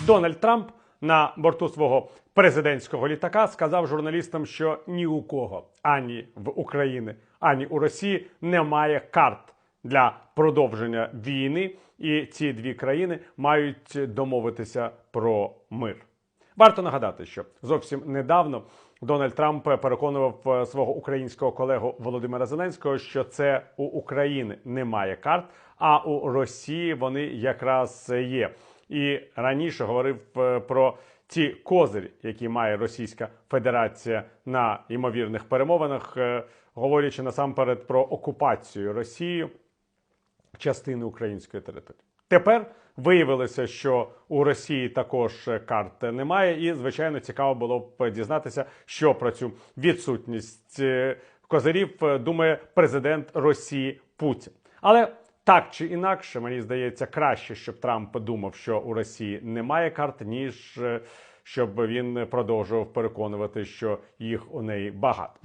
Дональд Трамп на борту свого президентського літака сказав журналістам, що ні у кого ані в Україні, ані у Росії немає карт для продовження війни, і ці дві країни мають домовитися про мир. Варто нагадати, що зовсім недавно Дональд Трамп переконував е, свого українського колегу Володимира Зеленського, що це у України немає карт, а у Росії вони якраз є. І раніше говорив е, про ті козирі, які має Російська Федерація на ймовірних перемовинах, е, говорячи насамперед про окупацію Росією частини української території. Тепер виявилося, що у Росії також карт немає, і звичайно цікаво було б дізнатися, що про цю відсутність е, козирів е, думає президент Росії Путін. Але так чи інакше, мені здається, краще, щоб Трамп подумав, що у Росії немає карт, ніж е, щоб він продовжував переконувати, що їх у неї багато.